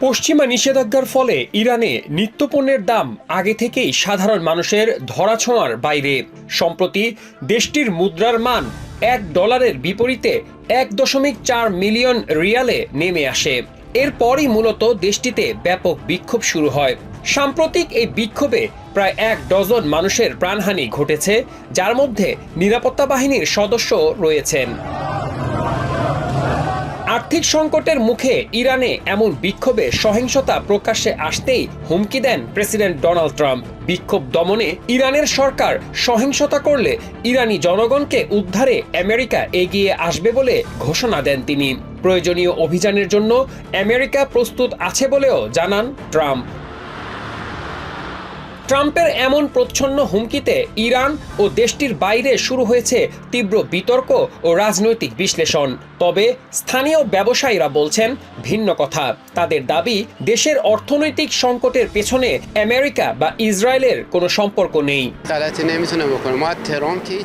পশ্চিমা নিষেধাজ্ঞার ফলে ইরানে নিত্যপণ্যের দাম আগে থেকেই সাধারণ মানুষের ধরাছোঁয়ার বাইরে। সম্প্রতি দেশটির মুদ্রার মান এক ডলারের বিপরীতে এক দশমিক চার মিলিয়ন রিয়ালে নেমে আসে। এরপরই মূলত দেশটিতে ব্যাপক বিক্ষোভ শুরু হয়। সাম্প্রতিক এই বিক্ষোভে প্রায় এক ডজন মানুষের প্রাণহানি ঘটেছে, যার মধ্যে নিরাপত্তা বাহিনীর সদস্য রয়েছেন। আর্থিক সংকটের মুখে ইরানে এমন বিক্ষোভে সহিংসতা প্রকাশ্যে আসতেই হুমকি দেন প্রেসিডেন্ট ডোনাল্ড ট্রাম্প। বিক্ষোভ দমনে ইরানের সরকার সহিংসতা করলে ইরানি জনগণকে উদ্ধারে আমেরিকা এগিয়ে আসবে বলে ঘোষণা দেন তিনি। প্রয়োজনীয় অভিযানের জন্য আমেরিকা প্রস্তুত আছে বলেও জানান ট্রাম্প। ট্রাম্পের এমন প্রচ্ছন্ন হুমকিতে ইরান ও দেশটির বাইরে শুরু হয়েছে তীব্র বিতর্ক ও রাজনৈতিক বিশ্লেষণ। তবে স্থানীয় ব্যবসায়ীরা বলছেন ভিন্ন কথা। তাদের দাবি দেশের অর্থনৈতিক সংকটের পেছনে আমেরিকা বা ইসরায়েলের কোনো সম্পর্ক নেই।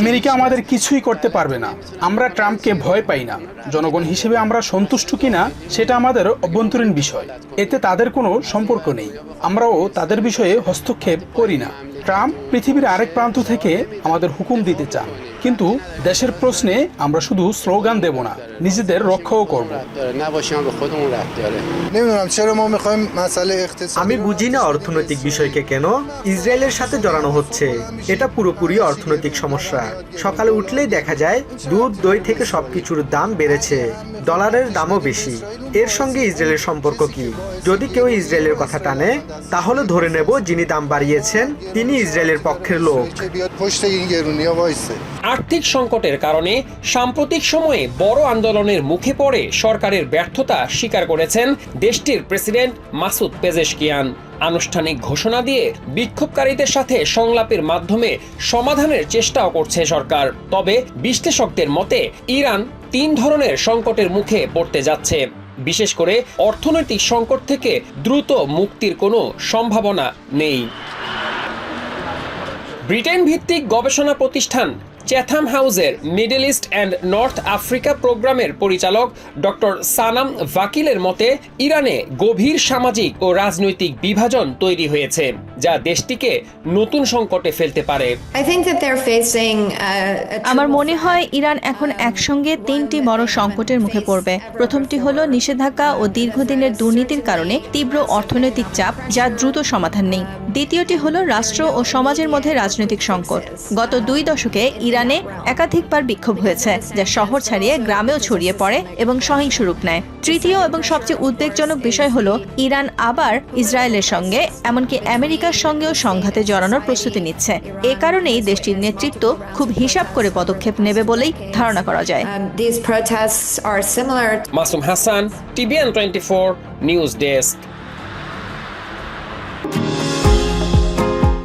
আমেরিকা আমাদের কিছুই করতে পারবে না। আমরা ট্রাম্পকে ভয় পাই না। জনগণ হিসেবে আমরা সন্তুষ্ট কিনা সেটা আমাদের অভ্যন্তরীণ বিষয়। এতে তাদের কোনো সম্পর্ক নেই। আমরাও তাদের বিষয়ে হস্তক্ষেপ করি না। ট্রাম্প পৃথিবীর আরেক প্রান্ত থেকে আমাদের হুকুম দিতে চান। কিন্তু দেশের প্রশ্নে আমরা শুধু স্লোগান দেব না, নিজেদের রক্ষাও করব। আমি বুঝি না অর্থনৈতিক বিষয়কে কেন ইসরায়েলের সাথে জড়ানো হচ্ছে। এটা পুরোপুরি অর্থনৈতিক সমস্যা। সকালে উঠলেই দেখা যায়, দুধ, দই থেকে সবকিছুর দাম বেড়েছে। ডলারের দামও বেশি। এর সঙ্গে ইসরায়েলের সম্পর্ক কি? যদি কেউ ইসরায়েলের কথা টানে, তাহলে ধরে নেব যিনি দাম বাড়িয়েছেন, তিনি ইসরায়েলের পক্ষের লোক। আর্থিক সংকটের কারণে সাম্প্রতিক সময়ে বড় আন্দোলনের মুখে পড়ে সরকারের ব্যর্থতা স্বীকার করেছেন দেশটির প্রেসিডেন্ট মাসুদ পেজেশকিয়ান। আনুষ্ঠানিক ঘোষণা দিয়ে বিক্ষোভকারীদের সাথে সংলাপের মাধ্যমে সমাধানের চেষ্টাও করছে সরকার। তবে বিশ্লেষকদের মতে, ইরান তিন ধরনের সংকটের মুখে পড়তে যাচ্ছে। বিশেষ করে অর্থনৈতিক সংকট থেকে দ্রুত মুক্তির কোনো সম্ভাবনা নেই। ব্রিটেন ভিত্তিক গবেষণা প্রতিষ্ঠান চ্যাথাম হাউসের Middle East and North Africa প্রোগ্রামের পরিচালক ডক্টর সানাম ভাকিলের মতে ইরানে গভীর সামাজিক ও রাজনৈতিক বিভাজন তৈরি হয়েছে যা দেশটিকে নতুন সংকটে ফেলতে পারে। Uh, আমার মনে হয় ইরান এখন একসঙ্গে তিনটি বড় সংকটের মুখে পড়বে। প্রথমটি হলো নিষেধাজ্ঞা ও দীর্ঘদিনের দুর্নীতির কারণে তীব্র অর্থনৈতিক চাপ যা দ্রুত সমাধান নেই। দ্বিতীয়টি হলো রাষ্ট্র ও সমাজের মধ্যে রাজনৈতিক সংকট। গত দুই দশকে ইরানে একাধিকবার বিক্ষোভ হয়েছে যা শহর ছাড়িয়ে গ্রামেও ছড়িয়ে পড়ে এবং সহিংস রূপ নেয়। তৃতীয় এবং সবচেয়ে উদ্বেগজনক বিষয় হলো ইরান আবার ইসরায়েলের সঙ্গে এমনকি আমেরিকার সঙ্গেও সংঘাতে জড়ানোর প্রস্তুতি নিচ্ছে। এ কারণেই দেশটির নেতৃত্ব খুব হিসাব করে পদক্ষেপ নেবে বলেই ধারণা করা যায়। Um, Masum Hasan TVN twenty four news desk.